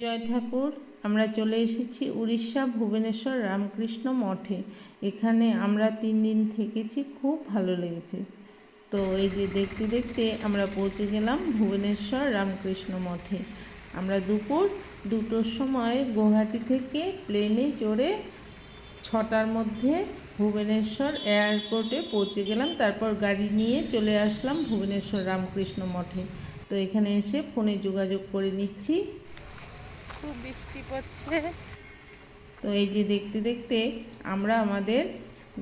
জয় ঠাকুর, আমরা চলে এসেছি উড়িষ্যা ভুবনেশ্বর রামকৃষ্ণ মঠে। এখানে আমরা তিন দিন থেকেছি, খুব ভালো লেগেছে। তো এই যে দেখতে দেখতে আমরা পৌঁছে গেলাম ভুবনেশ্বর রামকৃষ্ণ মঠে। আমরা দুপুর দুটোর সময় গুয়াহাটি থেকে প্লেনে চড়ে ছটার মধ্যে ভুবনেশ্বর এয়ারপোর্টে পৌঁছে গেলাম, তারপর গাড়ি নিয়ে চলে আসলাম ভুবনেশ্বর রামকৃষ্ণ মঠে। তো এখানে এসে ফোনে যোগাযোগ করে নিচ্ছি। খুব বৃষ্টি পড়ছে। তো এই যে দেখতে দেখতে আমরা আমাদের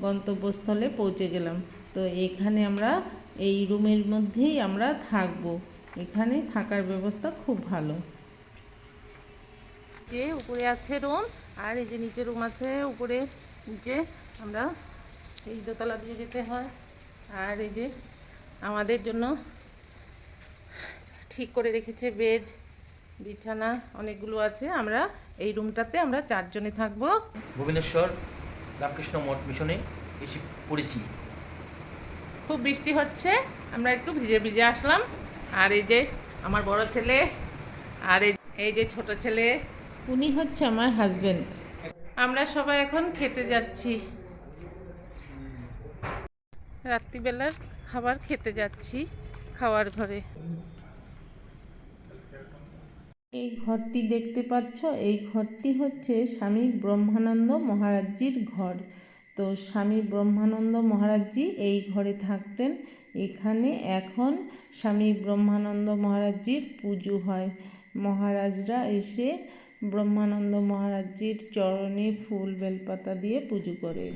গন্তব্যস্থলে পৌঁছে গেলাম। তো এখানে আমরা এই রুমের মধ্যেই আমরা থাকব। এখানে থাকার ব্যবস্থা খুব ভালো। যে উপরে আছে রুম আর এই যে নিচে রুম আছে উপরে নিচে আমরা এই দোতলা দিয়ে যেতে হয়। আর এই যে আমাদের জন্য ঠিক করে রেখেছে বেড। বিছানা অনেকগুলো আছে। আমরা এই রুমটাতে আমরা চারজনে থাকব। ভুবনেশ্বর রামকৃষ্ণ মঠ মিশনে এসে পড়েছি। খুব বৃষ্টি হচ্ছে আমরা একটু ভিজে ভিজে আসলাম। আর এই যে আমার বড় ছেলে আর এই এই যে ছোট ছেলে উনি হচ্ছে আমার হাজবেন্ড আমরা সবাই এখন খেতে যাচ্ছি। রাত্রিবেলার খাবার খেতে যাচ্ছি খাওয়ার ঘরে। এই ঘরটি দেখতে পাচ্ছ? এই ঘরটি হচ্ছে স্বামী ব্রহ্মানন্দ মহারাজজির ঘর। তো স্বামী ব্রহ্মানন্দ মহারাজজি এই ঘরে থাকতেন। এখানে এখন স্বামী ব্রহ্মানন্দ মহারাজজির পুজো হয়। মহারাজরা এসে ব্রহ্মানন্দ মহারাজজির চরণে ফুল বেলপাতা দিয়ে পুজো করে।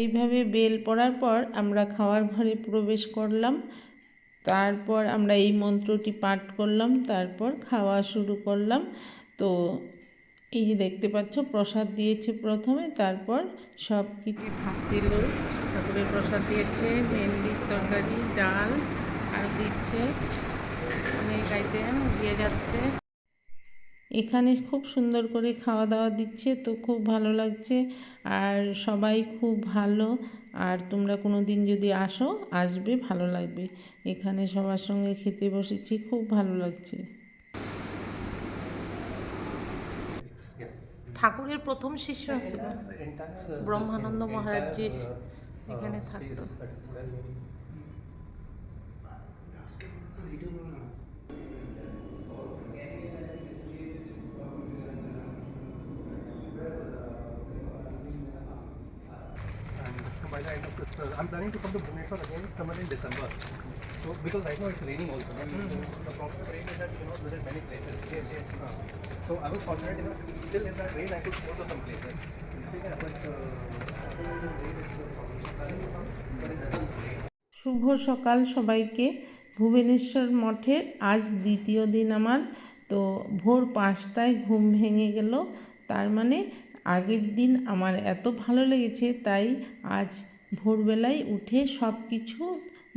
এইভাবে বেল পড়ার পর আমরা খাওয়ার ঘরে প্রবেশ করলাম। তারপর আমরা এই মন্ত্রটি পাঠ করলাম, তারপর খাওয়া শুরু করলাম। তো এই যে দেখতে পাচ্ছ, প্রসাদ দিয়েছে প্রথমে, তারপর সব কিছু ভাত দিল, ঠাকুরের প্রসাদ দিয়েছে, ভেন্ডির তরকারি, ডাল, আর দিচ্ছে অনেক আইটেম দিয়ে যাচ্ছে। এখানে খুব সুন্দর করে খাওয়া দাওয়া দিচ্ছে, তো খুব ভালো লাগছে। আর সবাই খুব ভালো। আর তোমরা কোনো দিন যদি আসো, আসবে, ভালো লাগবে। এখানে সবার সঙ্গে খেতে বসেছি, খুব ভালো লাগছে। ঠাকুরের প্রথম শিষ্য ছিল ব্রহ্মানন্দ মহারাজজির এখানে থাকতো planning to come to Bhubaneswar again somewhere in December. So because right now it's raining also. no? The problem with rain is that you know visit many places. Yes, yes. so I was fortunate enough, still in that rain I could go to some places. Yeah, but uh, this rain is the problem. শুভ সকাল সবাইকে ভুবনেশ্বর মঠের আজ দ্বিতীয় দিন আমার তো ভোর পাঁচটায় ঘুম ভেঙে গেল তার মানে আগের দিন আমার এত ভালো লেগেছে তাই আজ ভোরবেলায় উঠে সব কিছু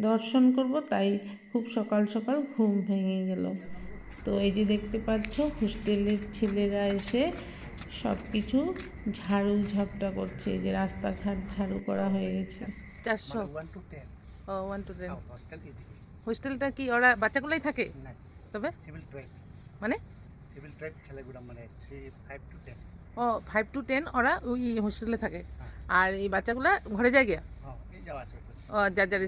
দর্শন করব তাই খুব সকাল সকাল ঘুম ভেঙে গেল। তো এই যে দেখতে পাচ্ছ হোস্টেলের ছেলেরা এসে সব কিছু ঝাড়ু ঝাপটা করছে এই যে রাস্তাঘাট ঝাড়ু করা হয়ে গেছে। চারশো। ten. ও ওয়ান টু টেন হোস্টেলটা কি ওরা বাচ্চাগুলোই থাকে. তবে. মানে? Civil tribe খেলাগুড়া মানে say five to ও ফাইভ টু টেন ওরা ওই হোস্টেলে থাকে। আর এই বাচ্চাগুলা ঘরে যায় গিয়া? হ্যাঁ ও যার যার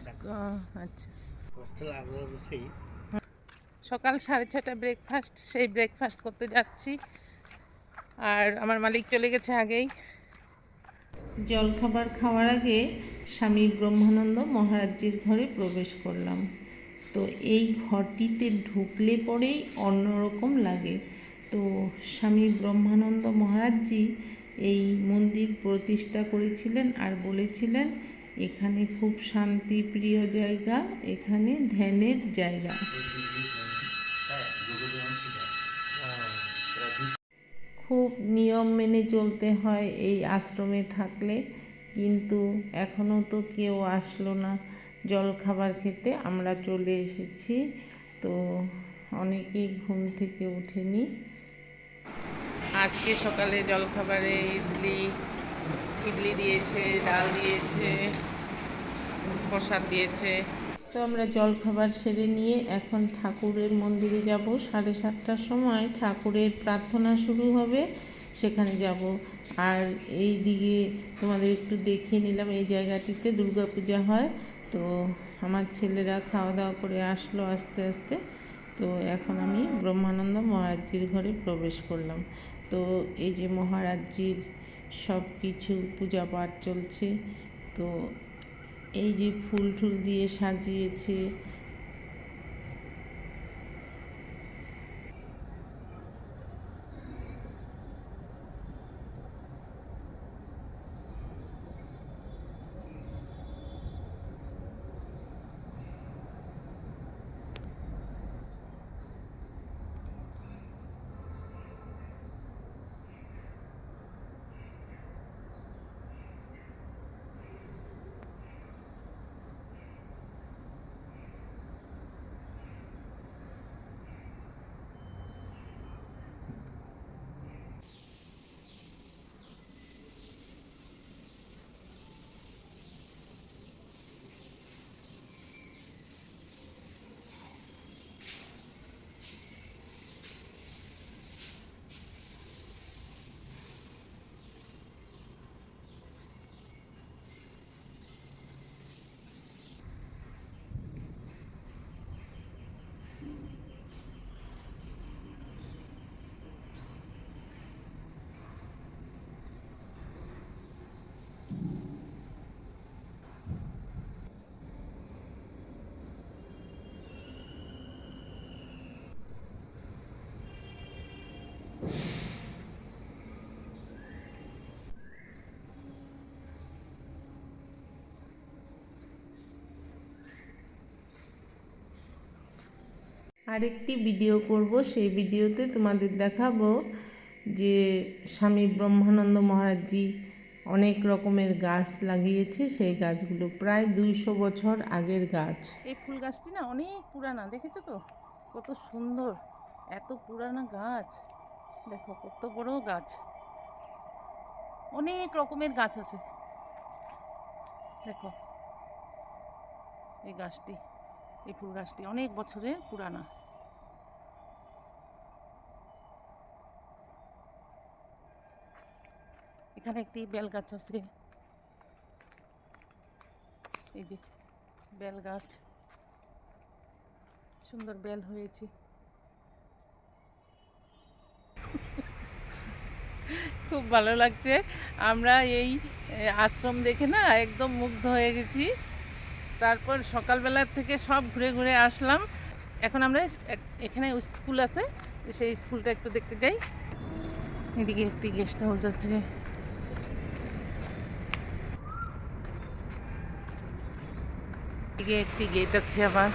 আচ্ছা। সকাল সাড়ে ছটা ব্রেকফাস্ট সেই ব্রেকফাস্ট করতে যাচ্ছি। আর আমার মালিক চলে গেছে আগেই। জলখাবার খাওয়ার আগে স্বামী ব্রহ্মানন্দ মহারাজজির ঘরে প্রবেশ করলাম। তো এই ঘরটিতে ঢুকলে পরেই অন্যরকম লাগে। তো স্বামী ব্রহ্মানন্দ মহারাজজি এই মন্দির প্রতিষ্ঠা করেছিলেন আর বলেছিলেন, এখানে খুব শান্তিপ্রিয় জায়গা, এখানে ধ্যানের জায়গা। খুব নিয়ম মেনে চলতে হয় এই আশ্রমে থাকলে, কিন্তু এখনও তো কেউ আসলো না। জল খাবার খেতে আমরা চলে এসেছি, তো অনেকেই ঘুম থেকে ওঠেনি। আজকে সকালে জলখাবারে ইডলি ইডলি দিয়েছে, ডাল দিয়েছে, প্রসাদ দিয়েছে। তো আমরা জলখাবার সেরে নিয়ে এখন ঠাকুরের মন্দিরে যাব। সাড়ে সাতটার সময় ঠাকুরের প্রার্থনা শুরু হবে, সেখানে যাব। আর এই দিকে তোমাদের একটু দেখিয়ে নিলাম, এই জায়গাটিতে দুর্গাপূজা হয়। তো আমার ছেলেরা খাওয়া দাওয়া করে আসলো আস্তে আস্তে। তো এখন আমি ব্রহ্মানন্দ মহারাজজির ঘরে প্রবেশ করলাম। তো এই যে মহারাজজির সব কিছু পূজা পাঠ চলছে, তো এই যে ফুল টুল দিয়ে সাজিয়েছে আরেকটি ভিডিও করব। সেই ভিডিওতে তোমাদের দেখাবো যে স্বামী ব্রহ্মানন্দ মহারাজজি অনেক রকমের গাছ লাগিয়েছে। সেই গাছগুলো প্রায় দুইশো বছর আগের গাছ। এই ফুল গাছটি না অনেক পুরানা, দেখেছ তো? কত সুন্দর, এত পুরানা গাছ। দেখো, কত বড় গাছ। অনেক রকমের গাছ আছে। দেখো, এই গাছটি, এই ফুল গাছটি অনেক বছরের পুরানা। এখানে একটি বেল গাছ আছে। এই যে বেল গাছ। সুন্দর বেল হয়েছে। খুব ভালো লাগছে। আমরা এই আশ্রম দেখে না একদম মুগ্ধ হয়ে গেছি। তারপর সকালবেলার থেকে সব ঘুরে ঘুরে আসলাম। এখন আমরা এখানে স্কুল আছে। সেই স্কুলটা একটু দেখতে যাই। এদিকে একটি গেস্ট হাউস আছে। এদিকে একটি গেট আছে আবার।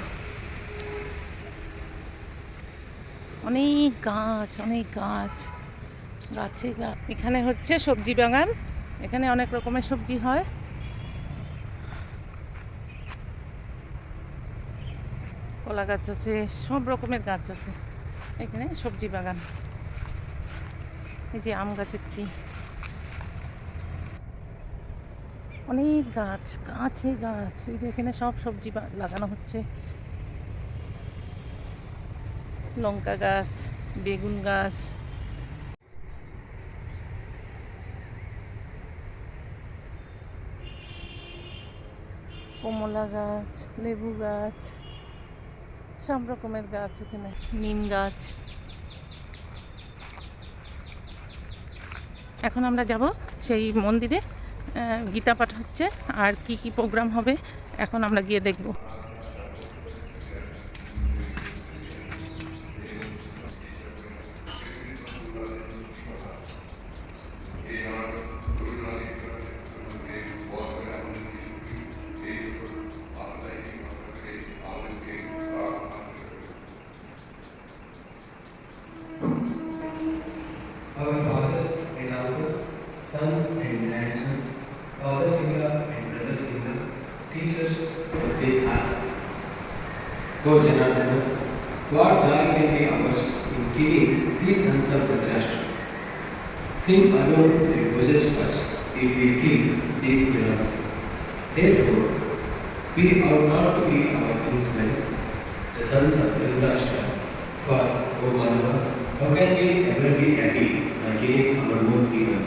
অনেক গাছ অনেক গাছ। গাছে গাছ এখানে হচ্ছে সবজি বাগান। এখানে অনেক রকমের সবজি হয়। কলা গাছ আছে, সব রকমের গাছ আছে। এখানে সবজি বাগান। এই যে আম গাছ একটি। অনেক গাছ গাছে গাছ, এই যে এখানে সব সবজি লাগানো হচ্ছে। লঙ্কা গাছ, বেগুন গাছ। কমলা গাছ, লেবু গাছ, সব রকমের গাছ এখানে। নিম গাছ। এখন আমরা যাব সেই মন্দিরে। গীতা পাঠ হচ্ছে আর কি কি প্রোগ্রাম হবে এখন আমরা গিয়ে দেখব। Sin alone will possess us if we kill these villains. Therefore, We ought not to eat our kinsmen, the sons of Dhritarashtra, for, O Madhava, how can we ever be happy by killing our own people?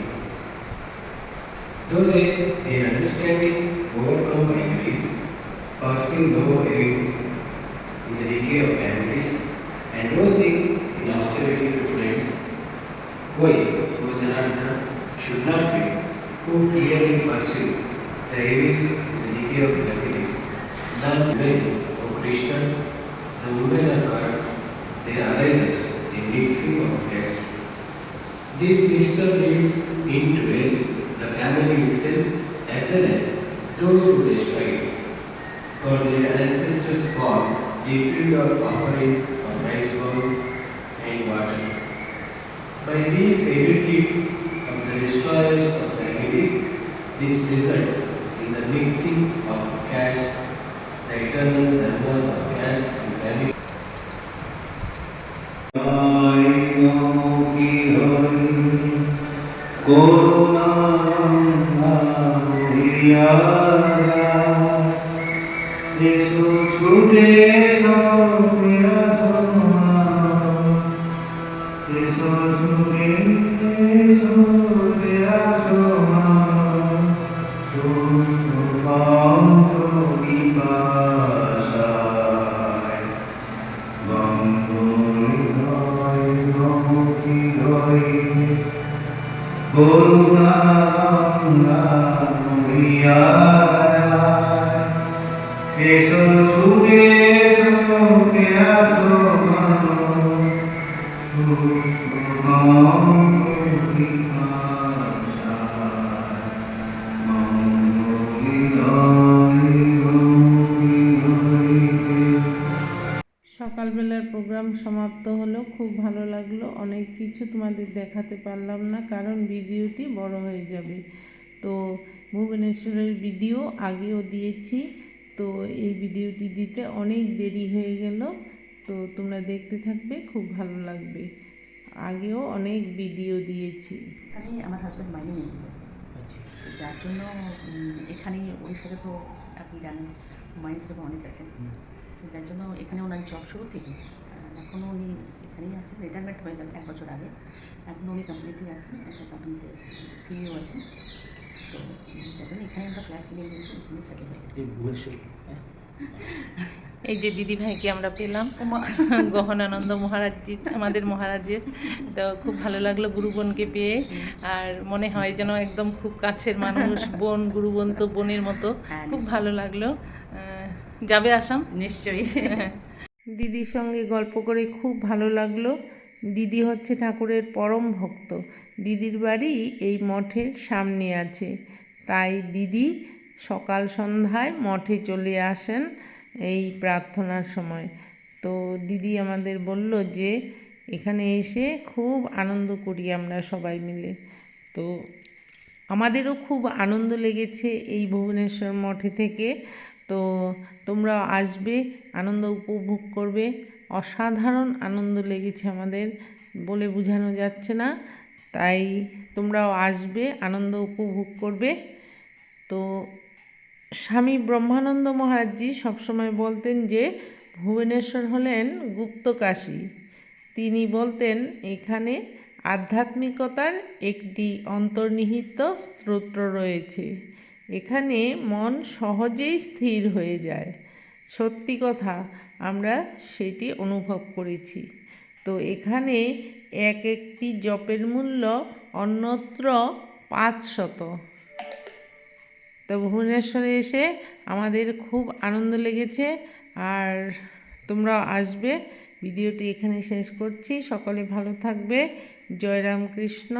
Though they, in understanding, overcome by greed, foreseeing no aim in the decay of families, and no seeing in austerity to friends, why, O Janardana, should not be, who clearly pursue the evil decay of families. The women, O Krishna, the women are corrupt, they arises in mixing of flesh. This mixture leads into the family itself as well as those who destroy it. For their ancestors formed the field of offering of rice bowl and water. By these evil deeds of the destroyers of This result is the mixing of cash, the eternal numbers of cash and value. Jesus, Jesus, Jesus. সকালবেলার programme সমাপ্ত হলো, খুব ভালো লাগল। অনেক কিছু তোমাদের দেখাতে পারলাম না, কারণ ভিডিওটি বড় হয়ে যাবে। তো ভুবনেশ্বরের ভিডিও আগেও দিয়েছি। তো এই ভিডিওটি দিতে অনেক দেরি হয়ে গেল। তো তোমরা দেখতে থাকবে খুব ভালো লাগবে। আগেও অনেক ভিডিও দিয়েছি। এখানেই আমার হাজব্যান্ড মাইনে নিয়েছিলেন আচ্ছা। যার জন্য এখানেই উড়িষ্যাতে তো আপনি জানেন মাইনে সেবা অনেক আছে যার জন্য এখানে ওনার জব শুরু থেকে এখনও উনি এখানেই আছেন। রিটায়ারমেন্ট হয়ে গেল এক বছর আগে। এখন উনি কোম্পানিতেই আছেন একটা কোম্পানিতে সিইও আছেন। তো উম, এখানে আমরা ফ্ল্যাট কিনে নিয়েছি এখানে সেটেল হয়ে গেছি এই ভুবনেশ্বর হ্যাঁ এই যে দিদি ভাইকে আমরা পেলাম গহনানন্দ মহারাজজি আমাদের মহারাজের। তো খুব ভালো লাগল গুরুবোনকে পেয়ে। আর মনে হয় যেন একদম খুব কাছের মানুষ বোন গুরুবোন তো বোনের মতো। হ্যাঁ, খুব ভালো লাগল। যাবে আসাম? নিশ্চয়ই। দিদির সঙ্গে গল্প করে খুব ভালো লাগল। দিদি হচ্ছে ঠাকুরের পরম ভক্ত। দিদির বাড়ি এই মঠের সামনে আছে। তাই দিদি সকাল সন্ধ্যায় মঠে চলে আসেন এই প্রার্থনার সময়। তো দিদি আমাদের বলল যে, এখানে এসে খুব আনন্দ করি আমরা সবাই মিলে। তো আমাদেরও খুব আনন্দ লেগেছে এই ভুবনেশ্বর মঠে থেকে। তো তোমরাও আসবে, আনন্দ উপভোগ করবে। অসাধারণ আনন্দ লেগেছে আমাদের, বলে বোঝানো যাচ্ছে না। তাই তোমরাও আসবে, আনন্দ উপভোগ করবে। তো স্বামী ব্রহ্মানন্দ মহারাজজি সবসময় বলতেন যে, ভুবনেশ্বর হলেন গুপ্তকাশী তিনি বলতেন, এখানে আধ্যাত্মিকতার একটি অন্তর্নিহিত স্তোত্র রয়েছে। এখানে মন সহজেই স্থির হয়ে যায়। সত্যি কথা, আমরা সেটি অনুভব করেছি। তো এখানে এক একটি জপের মূল্য অন্যত্র পাঁচ শত। তো ভুবনেশ্বরে এসে আমাদের খুব আনন্দ লেগেছে। আর তোমরাও আসবে, ভিডিওটি এখানে শেষ করছি। সকলে ভালো থাকবে। জয় রামকৃষ্ণ।